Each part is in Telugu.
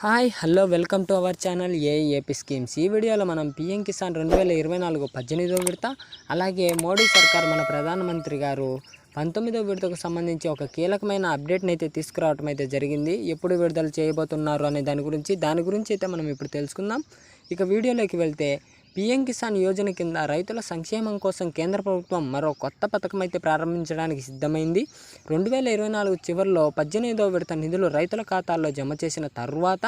Hi hello welcome to our channel AAP schemes ఈ వీడియోలో మనం పిఎం కిసాన్ రెండు వేల ఇరవై నాలుగు పద్దెనిమిదో విడత అలాగే మోడీ సర్కార్ మన ప్రధానమంత్రి గారు పంతొమ్మిదో విడతకు సంబంధించి ఒక కీలకమైన అప్డేట్ని అయితే తీసుకురావడం అయితే జరిగింది. ఎప్పుడు విడుదల చేయబోతున్నారు అనే దాని గురించి దాని గురించి అయితే మనం ఇప్పుడు తెలుసుకుందాం. ఇక వీడియోలోకి వెళ్తే పీఎం కిసాన్ యోజన కింద రైతుల సంక్షేమం కోసం కేంద్ర ప్రభుత్వం మరో కొత్త పథకం అయితే ప్రారంభించడానికి సిద్ధమైంది. రెండు వేల ఇరవై నాలుగు చివరిలో పద్దెనిమిదవ విడత నిధులు రైతుల ఖాతాల్లో జమ చేసిన తర్వాత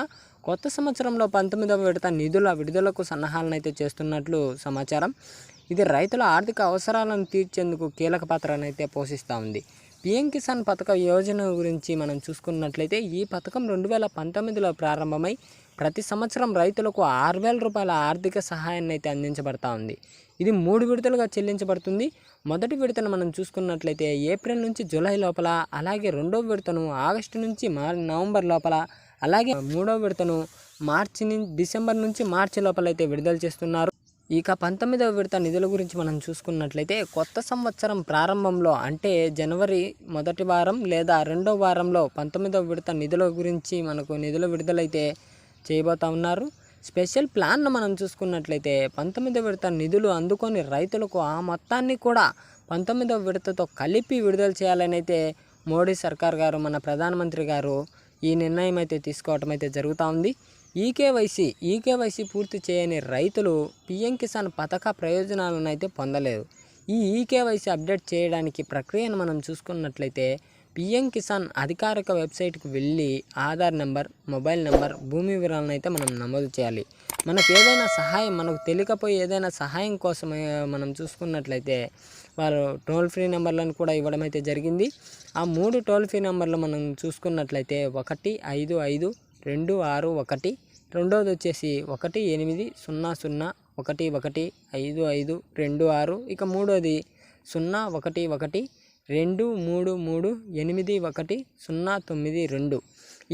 కొత్త సంవత్సరంలో పంతొమ్మిదవ విడత నిధుల విడుదలకు సన్నాహాలనైతే చేస్తున్నట్లు సమాచారం. ఇది రైతుల ఆర్థిక అవసరాలను తీర్చేందుకు కీలక పాత్రనైతే పోషిస్తూ ఉంది. పిఎం కిసాన్ పథక యోజన గురించి మనం చూసుకున్నట్లయితే ఈ పథకం రెండు వేల పంతొమ్మిదిలో ప్రారంభమై ప్రతి సంవత్సరం రైతులకు ఆరు వేల రూపాయల ఆర్థిక సహాయాన్ని అయితే అందించబడతా ఉంది. ఇది మూడు విడతలుగా చెల్లించబడుతుంది. మొదటి విడతను మనం చూసుకున్నట్లయితే ఏప్రిల్ నుంచి జూలై లోపల అలాగే రెండవ విడతను ఆగస్టు నుంచి మార్ నవంబర్ లోపల అలాగే మూడవ విడతను మార్చి నుంచి డిసెంబర్ నుంచి మార్చి లోపల అయితే విడుదల చేస్తున్నారు. ఇక పంతొమ్మిదవ విడత నిధుల గురించి మనం చూసుకున్నట్లయితే కొత్త సంవత్సరం ప్రారంభంలో అంటే జనవరి మొదటి వారం లేదా రెండో వారంలో పంతొమ్మిదవ విడత నిధుల గురించి మనకు నిధుల విడుదలైతే చేయబోతా ఉన్నారు. స్పెషల్ ప్లాన్ను మనం చూసుకున్నట్లయితే పంతొమ్మిదవ విడత నిధులు అందుకొని రైతులకు ఆ మొత్తాన్ని కూడా పంతొమ్మిదవ విడతతో కలిపి విడుదల చేయాలని అయితే మోడీ సర్కార్ గారు మన ప్రధానమంత్రి గారు ఈ నిర్ణయం అయితే తీసుకోవటం అయితే జరుగుతూ ఉంది. ఈకేవైసీ ఈకేవైసీ పూర్తి చేయని రైతులు పిఎం కిసాన్ పథక ప్రయోజనాలను అయితే పొందలేదు. ఈ ఈకేవైసీ అప్డేట్ చేయడానికి ప్రక్రియను మనం చూసుకున్నట్లయితే పిఎం కిసాన్ అధికారిక వెబ్సైట్కి వెళ్ళి ఆధార్ నెంబర్ మొబైల్ నెంబర్ భూమి వివరాలను అయితే మనం నమోదు చేయాలి. మనకు ఏదైనా సహాయం మనకు తెలియకపోయి ఏదైనా సహాయం కోసం మనం చూసుకున్నట్లయితే వారు టోల్ ఫ్రీ నెంబర్లను కూడా ఇవ్వడం అయితే జరిగింది. ఆ మూడు టోల్ ఫ్రీ నెంబర్లు మనం చూసుకున్నట్లయితే ఒకటి ఐదు ఐదు రెండు ఆరు ఒకటి రెండవది వచ్చేసి ఒకటి ఎనిమిది సున్నా సున్నా ఒకటి ఒకటి ఐదు ఐదు రెండు ఆరు. ఇక మూడోది సున్నా ఒకటి ఒకటి రెండు మూడు మూడు ఎనిమిది ఒకటి సున్నా తొమ్మిది రెండు.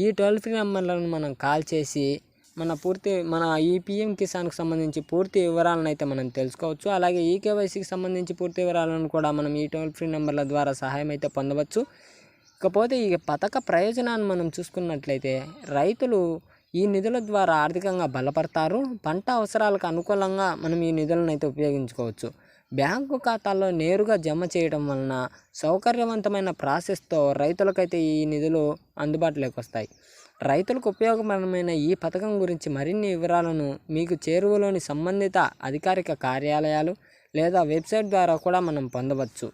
ఈ టోల్ ఫ్రీ నెంబర్లను మనం కాల్ చేసి మన పూర్తి మన ఈ పిఎం కిసాన్కి సంబంధించి పూర్తి వివరాలను అయితే మనం తెలుసుకోవచ్చు. అలాగే ఈ కేవైసీకి సంబంధించి పూర్తి వివరాలను కూడా మనం ఈ టోల్ ఫ్రీ నెంబర్ల ద్వారా సహాయం అయితే పొందవచ్చు. ఇకపోతే ఈ పథక ప్రయోజనాన్ని మనం చూసుకున్నట్లయితే రైతులు ఈ నిధుల ద్వారా ఆర్థికంగా బలపడతారు. పంట అవసరాలకు అనుకూలంగా మనం ఈ నిధులను అయితే ఉపయోగించుకోవచ్చు. బ్యాంకు ఖాతాల్లో నేరుగా జమ చేయడం వలన సౌకర్యవంతమైన ప్రాసెస్తో రైతులకైతే ఈ నిధులు అందుబాటులోకి వస్తాయి. రైతులకు ఉపయోగకరమైన ఈ పథకం గురించి మరిన్ని వివరాలను మీకు చేరువలోని సంబంధిత అధికారిక కార్యాలయాలు లేదా వెబ్సైట్ ద్వారా కూడా మనం పొందవచ్చు.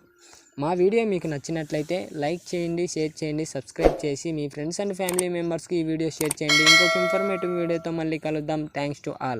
మా వీడియో మీకు నచ్చినట్లయితే లైక్ చేయండి షేర్ చేయండి సబ్స్క్రైబ్ చేసి మీ ఫ్రెండ్స్ అండ్ ఫ్యామిలీ మెంబర్స్కి ఈ వీడియో షేర్ చేయండి. ఇంకొక ఇన్ఫర్మేటివ్ వీడియోతో మళ్ళీ కలుద్దాం. Thanks to all